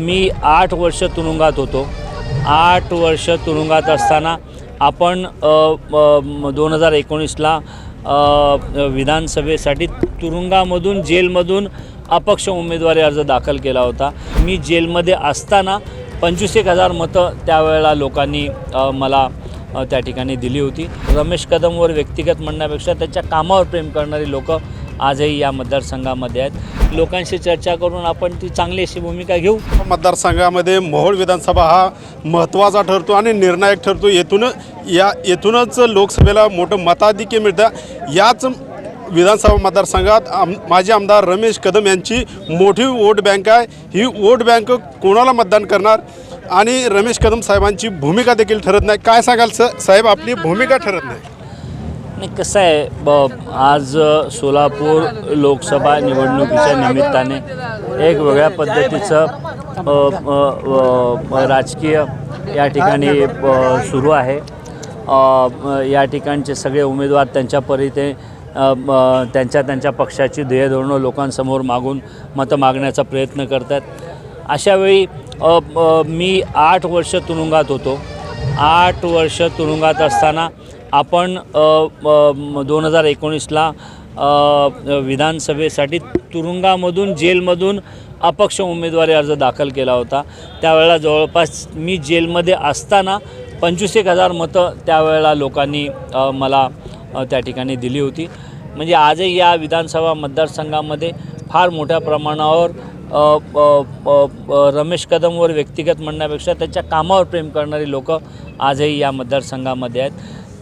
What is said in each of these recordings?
मी आठ वर्ष तुरुंगात होतो. आठ वर्ष तुरुंगात असताना आपण दोन हजार एकोणीसला विधानसभेसाठी तुरुंगामधून जेलमधून अपक्ष उमेदवारी अर्ज दाखल केला होता. मी जेलमध्ये असताना पंचवीस एक हजार मतं त्यावेळेला लोकांनी मला त्या ठिकाणी दिली होती. रमेश कदमवर व्यक्तिगत म्हणण्यापेक्षा त्याच्या कामावर प्रेम करणारी लोक आजही या मतदारसंघामध्ये आहेत. लोकांशी चर्चा करून आपण ती चांगली अशी भूमिका घेऊ. मतदारसंघामध्ये मोहोळ विधानसभा हा महत्त्वाचा ठरतो आणि निर्णायक ठरतो. येथून या येथूनच लोकसभेला मोठं मताधिक्य मिळतं. याच विधानसभा मतदारसंघात आम माजी आमदार रमेश कदम यांची मोठी वोट बँक आहे. ही वोट बँक कोणाला मतदान करणार? आणि रमेश कदम साहेबांची भूमिका देखील ठरत नाही. काय सांगाल स साहेब? आपली भूमिका ठरत नाही. नाही कसं आहे ब आज सोलापूर लोकसभा निवडणुकीच्या निमित्ताने एक वेगळ्या पद्धतीचं राजकीय या ठिकाणी सुरू आहे. या ठिकाणचे सगळे उमेदवार त्यांच्या परीने त्यांच्या त्यांच्या पक्षाची ध्येयधोरणं लोकांसमोर मागून मतं मागण्याचा प्रयत्न करतात. अशावेळी मी आठ वर्ष तुरुंगात होतो. आठ वर्ष तुरुंगात असताना आपण दोन हजार एकोणीसला विधानसभेसाठी तुरुंगामधून जेलमधून अपक्ष उमेदवारी अर्ज दाखल केला होता. त्यावेळेला जवळपास मी जेलमध्ये असताना पंचवीस एक हजार मतं त्यावेळेला लोकांनी मला त्या ठिकाणी दिली होती. म्हणजे आजही या विधानसभा मतदारसंघामध्ये फार मोठ्या प्रमाणावर रमेश कदमवर व्यक्तिगत म्हणण्यापेक्षा त्याच्या कामावर प्रेम करणारी लोक आजही या मतदारसंघामध्ये आहेत.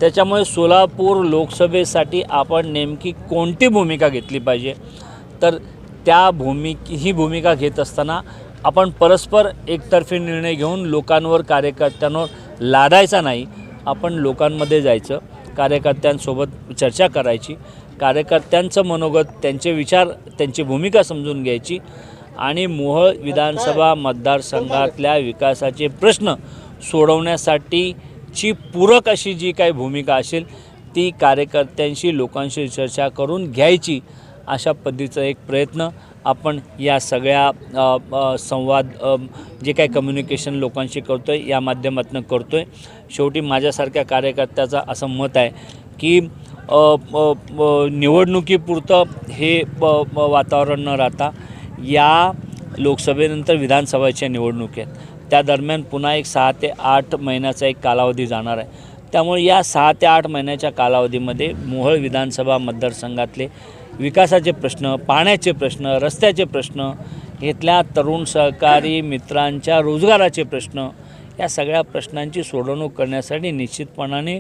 त्याच्यामुळे सोलापूर लोकसभेसाठी आपण नेमकी कोणती भूमिका घेतली पाहिजे? तर त्या भूमिक ही भूमिका घेत असताना आपण परस्पर एकतर्फी निर्णय घेऊन लोकांवर कार्यकर्त्यांवर लादायचा नाही. आपण लोकांमध्ये जायचं कार्यकर्त्यांसोबत चर्चा करायची कार्यकर्त्यांचं मनोगत त्यांचे विचार त्यांची भूमिका समजून घ्यायची आणि मोहोळ विधानसभा मतदारसंघातल्या विकासाचे प्रश्न ची पूरक अशी जी काही भूमिका असेल ती कार्यकर्त्यांशी लोकांशी चर्चा करून घ्यायची अशा पद्धतीचा एक प्रयत्न आपण या सगळ्या संवाद जे काही कम्युनिकेशन लोकांशी करतो आहे या माध्यमातून करतो आहे शेवटी माझ्यासारख्या कार्यकर्त्याचं असं मत आहे की निवडणुकीपुरतं हे वातावरण न राहता या लोकसभेनंतर विधानसभेच्या निवडणुकी आहेत. त्या दरम्यान पुन्हा एक सहा ते आठ महिन्याचा एक कालावधी जाणार आहे. त्यामुळे या सहा ते आठ महिन्याच्या कालावधीमध्ये मोहळ विधानसभा मतदारसंघातले विकासाचे प्रश्न पाण्याचे प्रश्न रस्त्याचे प्रश्न इथल्या तरुण सहकारी मित्रांच्या रोजगाराचे प्रश्न या सगळ्या प्रश्नांची सोडवणूक करण्यासाठी निश्चितपणाने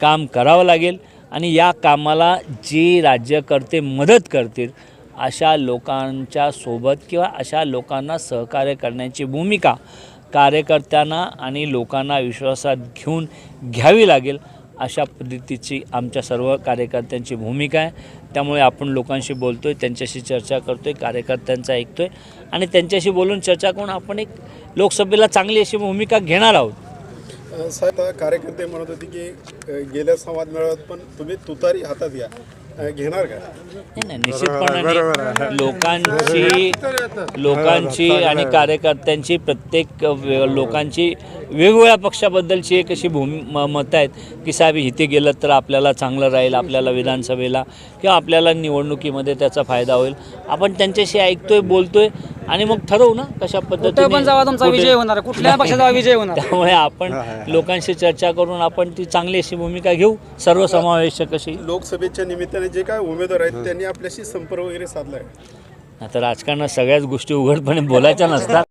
काम करावं लागेल आणि या कामाला जे राज्यकर्ते मदत करतील अशा लोकांच्या सोबत किंवा अशा लोकांना सहकार्य करण्याची भूमिका कार्यकर्त्यांना आणि लोकांना विश्वासात घेऊन घ्यावी लागेल अशा पद्धतीची आमच्या सर्व कार्यकर्त्यांची भूमिका आहे. त्यामुळे आपण लोकांशी बोलतो आहे त्यांच्याशी चर्चा करतो आहे कार्यकर्त्यांचं ऐकतो आहे आणि त्यांच्याशी बोलून चर्चा करून आपण एक लोकसभेला चांगली अशी भूमिका घेणार आहोत. साहेब कार्यकर्ते म्हणत होते की गेल्या संवाद मेळाव्यात पण तुम्ही तुतारी हातात घ्या. घेणार का? नाही नाही निश्चितपणाने लोकांची लोकांची आणि कार्यकर्त्यांची प्रत्येक वे- लोकांची वेगवेगळ्या पक्षाबद्दलची एक अशी भूमी म- मतं आहेत की साहेब इथे गेलं तर आपल्याला चांगलं राहील आपल्याला विधानसभेला किंवा आपल्याला निवडणुकीमध्ये त्याचा फायदा होईल. आपण त्यांच्याशी ऐकतोय बोलतोय आणि मग ठरवू ना कशा पद्धतीने पण जावा तुमचा कुठे- विजय होणार. कुठल्या पक्षाचा विजय होणार. त्यामुळे आपण लोकांशी चर्चा करून आपण ती चांगली अशी भूमिका घेऊ. सर्वसमावेशक अशी. लोकसभेच्या निमित्ताने जे काय उमेदवार आहेत त्यांनी आपल्याशी संपर्क वगैरे साधला आहे आता राजकारणात सगळ्याच गोष्टी उघडपणे बोलायच्या नसतात.